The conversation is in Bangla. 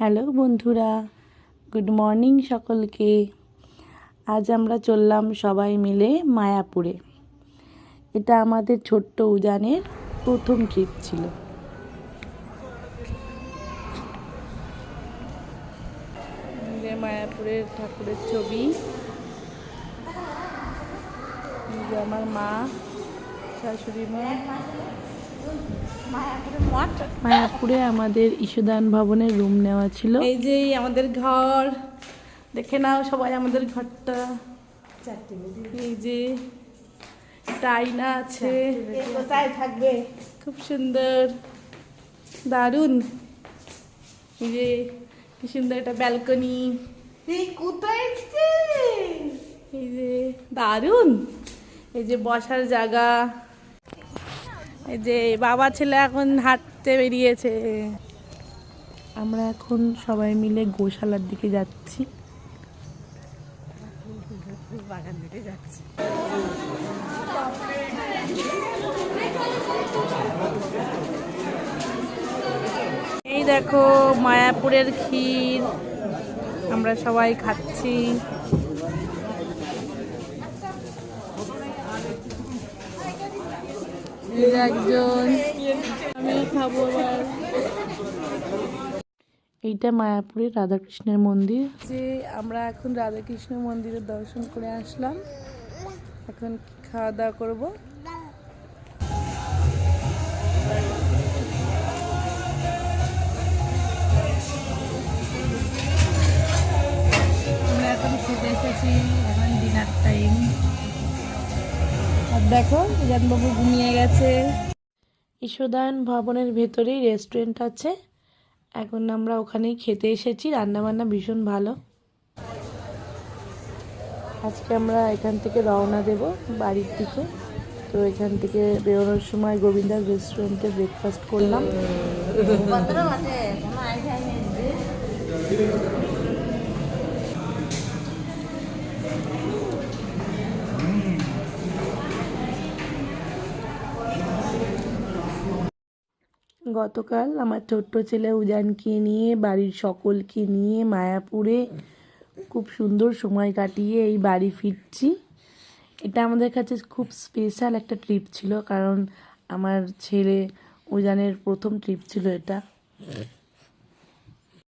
হ্যালো বন্ধুরা, গুড মর্নিং সকলকে। আজ আমরা চললাম সবাই মিলে মায়াপুরে। এটা আমাদের ছোট্ট উজানের প্রথম ট্রিপ ছিল। মায়াপুরের ঠাকুরের ছবি। আমার মা, শাশুড়ি মা। মায়াপুরে আমাদের ঈশদান ভবনের রুম নেওয়া ছিল। এই যে আমাদের ঘর দেখে নাও সবাই আমাদের ঘরটা। এই যে টাইনা আছে। কোথায় থাকবে খুব সুন্দর। দারুণ। এই যে কি সুন্দর একটা ব্যালকনি কোথায় এই যে দারুণ। এই যে বসার জায়গা। এই যে বাবা, ছেলে এখন হাঁটতে বেরিয়েছে। আমরা এখন সবাই মিলে গোশালার দিকে যাচ্ছি। বাগান দিকে যাচ্ছি এই দেখো, মায়াপুরের ক্ষীর। আমরা সবাই খাচ্ছি। একজন। আমিও খাব এইটা মায়াপুরের রাধাকৃষ্ণের মন্দির। যে আমরা এখন রাধাকৃষ্ণ মন্দিরের দর্শন করে আসলাম। এখন খাওয়া দাওয়া করব? আমরা এখন খেতে এসেছি এখন ডিনার টাইম আর দেখো জানবাবু ঘুমিয়ে গেছে। ঈশ্বদায়ন ভবনের ভেতরেই রেস্টুরেন্ট আছে। এখন আমরা ওখানেই খেতে এসেছি রান্নাবান্না ভীষণ ভালো। আজকে আমরা এখান থেকে রওনা দেব বাড়ির দিকে। তো এখান থেকে বেরোনোর সময় গোবিন্দার রেস্টুরেন্টে ব্রেকফাস্ট করলাম। গতকাল আমার ছোট্ট ছেলে উজানকে নিয়ে, বাড়ির সকলকে নিয়ে মায়াপুরে খুব সুন্দর সময় কাটিয়ে এই বাড়ি ফিরছি। এটা আমাদের কাছে খুব স্পেশাল একটা ট্রিপ ছিল, কারণ আমার ছেলে উজানের প্রথম ট্রিপ ছিল এটা।